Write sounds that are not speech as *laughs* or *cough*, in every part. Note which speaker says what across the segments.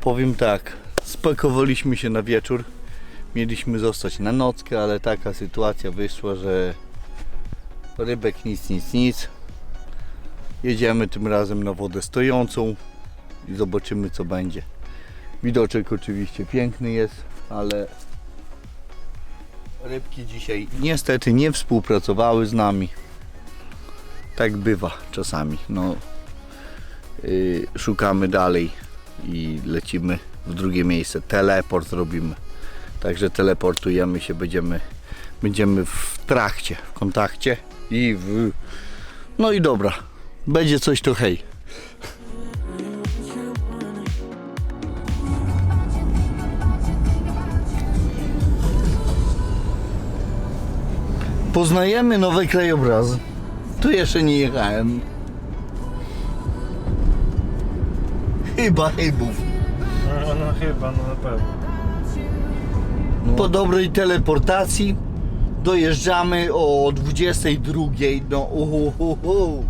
Speaker 1: Powiem tak, spakowaliśmy się na wieczór. Mieliśmy zostać na nockę, ale taka sytuacja wyszła, że rybek nic, nic, nic. Jedziemy tym razem na wodę stojącą i zobaczymy co będzie. Widoczek oczywiście piękny jest, ale rybki dzisiaj niestety nie współpracowały z nami. Tak bywa czasami. No, yy, szukamy dalej i lecimy w drugie miejsce. Teleport robimy. Także teleportujemy się, będziemy, będziemy w trakcie, w kontakcie i w... No i dobra, będzie coś to hej. Poznajemy nowe krajobrazy. Tu jeszcze nie jechałem. Chyba chybów.
Speaker 2: No, no chyba, no na pewno.
Speaker 1: Po dobrej teleportacji dojeżdżamy o 22. No uhu, hu, hu.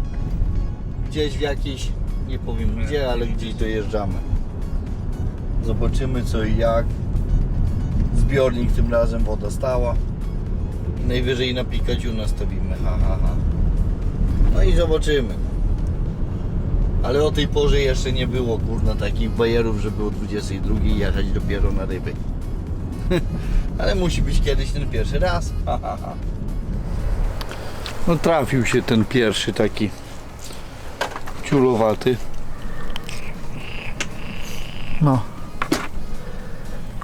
Speaker 1: Gdzieś w jakiejś, nie powiem gdzie, ale gdzieś dojeżdżamy. Zobaczymy co i jak. Zbiornik tym razem woda stała. Najwyżej na Pikachu nastawimy. Ha, ha, ha. No i zobaczymy. Ale o tej porze jeszcze nie było kurna takich bajerów, żeby o 22 jechać dopiero na ryby. *laughs* Ale musi być kiedyś ten pierwszy raz. No trafił się ten pierwszy taki ciulowaty. No.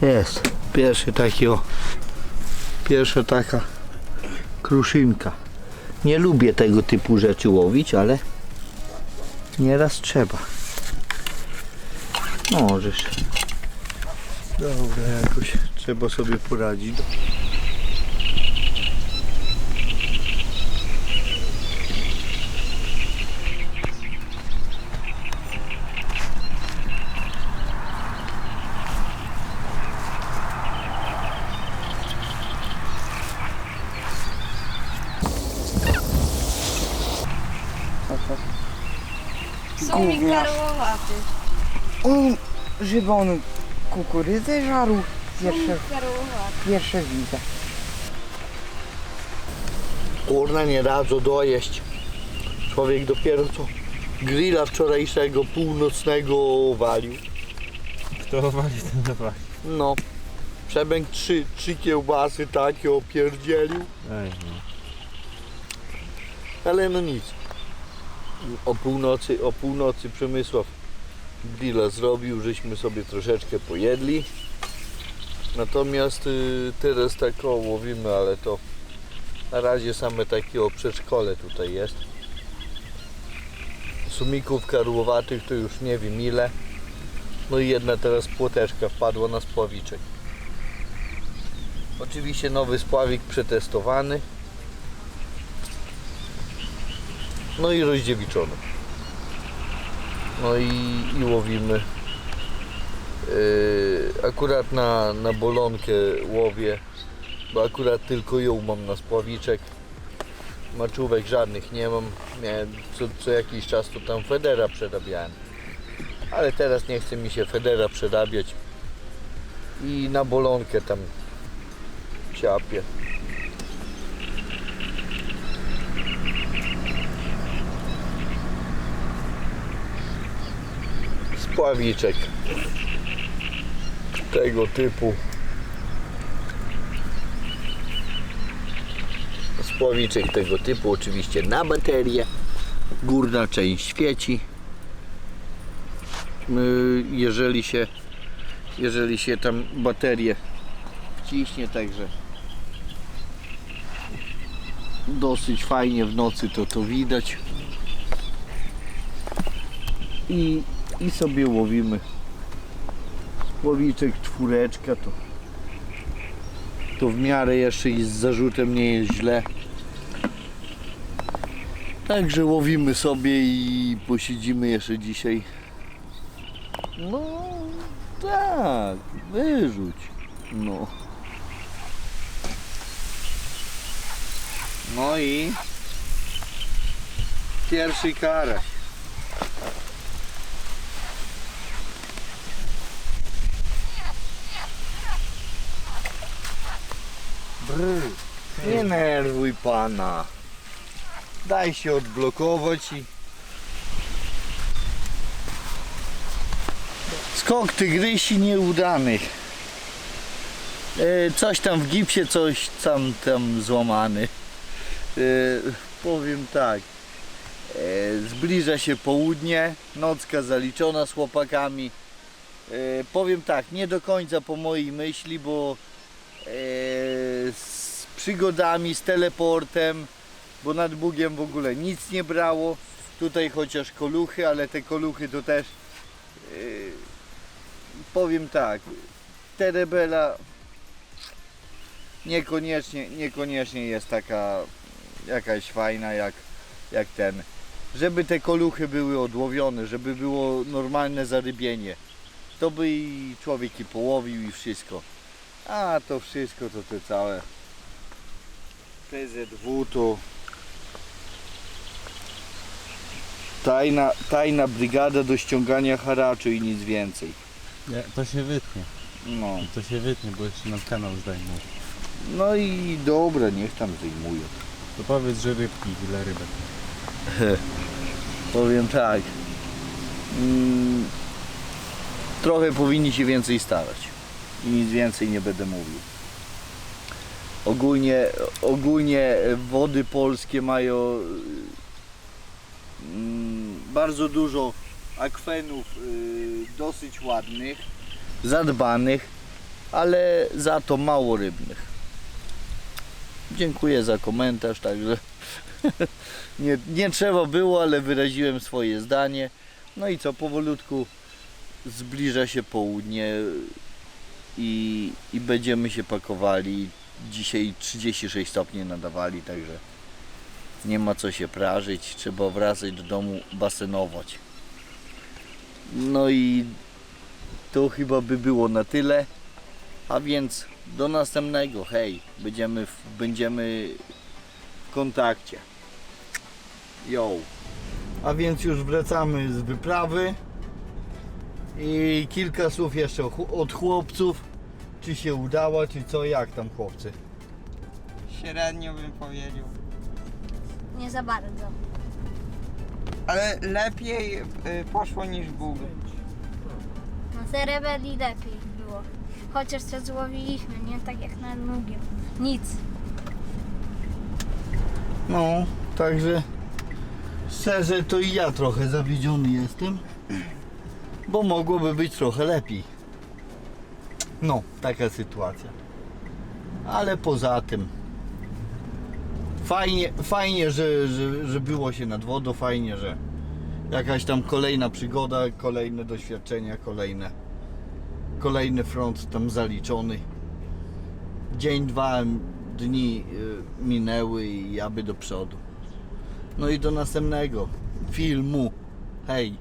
Speaker 1: Jest. Pierwszy taki o. Pierwsza taka kruszynka. Nie lubię tego typu rzeczy łowić, ale nieraz trzeba. Możesz. Dobra, jakoś Trzeba sobie poradzić.
Speaker 3: Gówniarz. Karłowaty.
Speaker 4: On żywą
Speaker 3: e jaru.
Speaker 4: Pierwsze, pierwsze widzę.
Speaker 1: Kurna nie radzą dojeść. Człowiek dopiero co grilla wczorajszego północnego walił.
Speaker 2: Kto wali, ten wali.
Speaker 1: No. Przebęk trzy, trzy kiełbasy takie opierdzielił.
Speaker 2: Ej, no.
Speaker 1: Ale no nic. O północy, o północy Przemysław grilla zrobił, żeśmy sobie troszeczkę pojedli. Natomiast y, teraz tak łowimy, ale to na razie same takie o przedszkole tutaj jest. Sumików karłowatych to już nie wiem ile. No i jedna teraz płoteczka wpadła na spławiczek. Oczywiście nowy spławik przetestowany. No i rozdziewiczony. No i, i łowimy. Yy, akurat na, na bolonkę łowię, bo akurat tylko ją mam na spławiczek. Maczówek żadnych nie mam. Co, co jakiś czas to tam Federa przerabiałem. Ale teraz nie chce mi się Federa przerabiać. I na bolonkę tam ciapię. spławiczek tego typu. Spławiczek tego typu oczywiście na baterię górna część świeci. Yy, jeżeli się jeżeli się tam baterię wciśnie także dosyć fajnie w nocy to to widać. I, i sobie łowimy łowiczek czwóreczka to to w miarę jeszcze i z zarzutem nie jest źle. Także łowimy sobie i posiedzimy jeszcze dzisiaj. No tak, wyrzuć. No. No i pierwszy karaś. Nie nerwuj pana. Daj się odblokować i... Skok tygrysi nieudanych. E, coś tam w gipsie, coś tam, tam złamany. E, powiem tak. E, zbliża się południe, nocka zaliczona z chłopakami. E, powiem tak, nie do końca po mojej myśli, bo z przygodami, z teleportem, bo nad Bugiem w ogóle nic nie brało. Tutaj chociaż koluchy, ale te koluchy to też e, powiem tak, Terebela niekoniecznie, niekoniecznie jest taka jakaś fajna jak, jak ten. Żeby te koluchy były odłowione, żeby było normalne zarybienie, to by i człowiek i połowił i wszystko. A to wszystko to te całe PZW to tajna, tajna brygada do ściągania haraczu i nic więcej.
Speaker 2: Nie, to się wytnie.
Speaker 1: No.
Speaker 2: To się wytnie, bo jeszcze nam kanał zdejmą.
Speaker 1: No i dobra, niech tam zajmują.
Speaker 2: To powiedz, że rybki, ile rybek. *laughs*
Speaker 1: Powiem tak. Mm, trochę powinni się więcej starać. I nic więcej nie będę mówił. Ogólnie, ogólnie wody polskie mają mm, bardzo dużo akwenów y, dosyć ładnych, zadbanych, ale za to mało rybnych. Dziękuję za komentarz, także *laughs* nie, nie trzeba było, ale wyraziłem swoje zdanie. No i co, powolutku zbliża się południe i, i będziemy się pakowali. Dzisiaj 36 stopni nadawali, także nie ma co się prażyć. Trzeba wracać do domu basenować. No i to chyba by było na tyle. A więc do następnego. Hej, będziemy w, będziemy w kontakcie. Yo. A więc już wracamy z wyprawy. I kilka słów jeszcze od chłopców. Czy się udało, czy co, jak tam chłopcy?
Speaker 4: Średnio bym powiedział.
Speaker 3: Nie za bardzo.
Speaker 4: Ale lepiej y, poszło niż Bóg.
Speaker 3: Na tej rebelii lepiej było. Chociaż coś złowiliśmy, nie tak jak na Nugiem. Nic.
Speaker 1: No, także szczerze to i ja trochę zawiedziony jestem, bo mogłoby być trochę lepiej. No, taka sytuacja. Ale poza tym fajnie, fajnie że, że, że było się nad wodą, fajnie, że jakaś tam kolejna przygoda, kolejne doświadczenia, kolejne kolejny front tam zaliczony. Dzień, dwa dni y, minęły i aby do przodu. No i do następnego filmu. Hej.